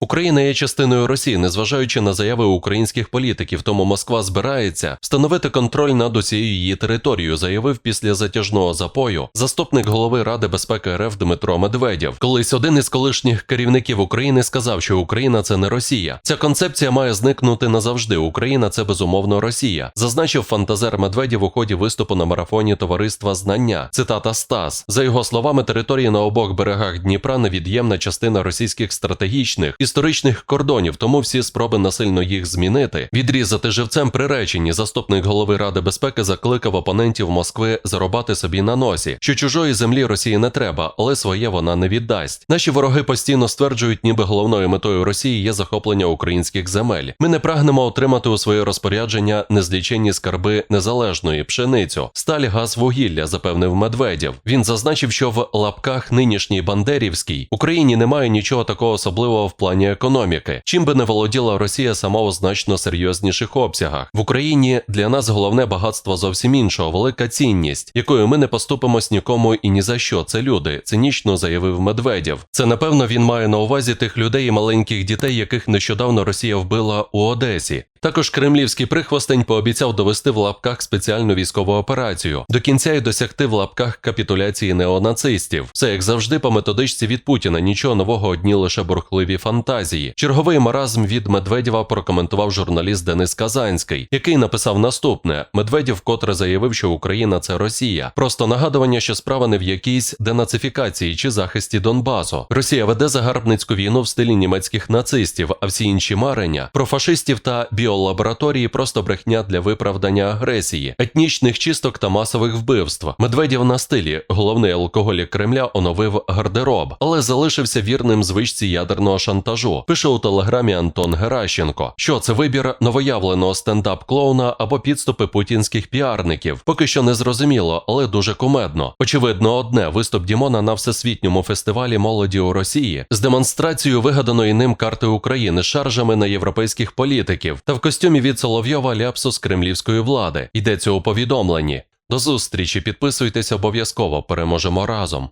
Україна є частиною Росії, незважаючи на заяви українських політиків, тому Москва збирається встановити контроль над усією її територією, заявив після затяжного запою заступник голови Ради безпеки РФ Дмитро Медведєв. Колись один із колишніх керівників України сказав, що Україна це не Росія. Ця концепція має зникнути назавжди. Україна це безумовно Росія, зазначив фантазер Медведєв у ході виступу на марафоні товариства Знання. Цитата Стас за його словами, території на обох берегах Дніпра невід'ємна частина російських стратегічних історичних кордонів, тому всі спроби насильно їх змінити, відрізати живцем приречені. Заступник голови Ради безпеки закликав опонентів Москви зарубати собі на носі, що чужої землі Росії не треба, але своє вона не віддасть. Наші вороги постійно стверджують, ніби головною метою Росії є захоплення українських земель. Ми не прагнемо отримати у своє розпорядження незліченні скарби незалежної пшеницю, сталь, газ, вугілля, запевнив Медведєв. Він зазначив, що в лапках нинішній Бандерівській Україні немає нічого такого особливого в плані економіки. Чим би не володіла Росія сама у значно серйозніших обсягах. В Україні для нас головне багатство зовсім іншого, велика цінність, якою ми не поступимось нікому і ні за що. Це люди, цинічно заявив Медведєв. Це напевно він має на увазі тих людей і маленьких дітей, яких нещодавно Росія вбила у Одесі. Також кремлівський прихвостень пообіцяв довести в лапках спеціальну військову операцію до кінця і досягти в лапках капітуляції неонацистів. Все як завжди по методичці від Путіна. Нічого нового одні лише бурхливі фантазії. Черговий маразм від Медведєва прокоментував журналіст Денис Казанський, який написав наступне: Медведєв вкотре заявив, що Україна це Росія. Просто нагадування, що справа не в якійсь денацифікації чи захисті Донбасу. Росія веде загарбницьку війну в стилі німецьких нацистів, а всі інші марення про фашистів та біолабораторії просто брехня для виправдання агресії, етнічних чисток та масових вбивств. Медведєв на стилі, головний алкоголік Кремля, оновив гардероб, але залишився вірним звичці ядерного шантажу. Пише у телеграмі Антон Геращенко. Що це вибір новоявленого стендап-клоуна або підступи путінських піарників? Поки що не зрозуміло, але дуже кумедно. Очевидно, одне виступ Дімона на всесвітньому фестивалі молоді у Росії з демонстрацією вигаданої ним карти України, шаржами на європейських політиків та в костюмі від Соловйова ляпсус кремлівської влади. Йдеться у повідомленні. До зустрічі, підписуйтесь обов'язково, переможемо разом.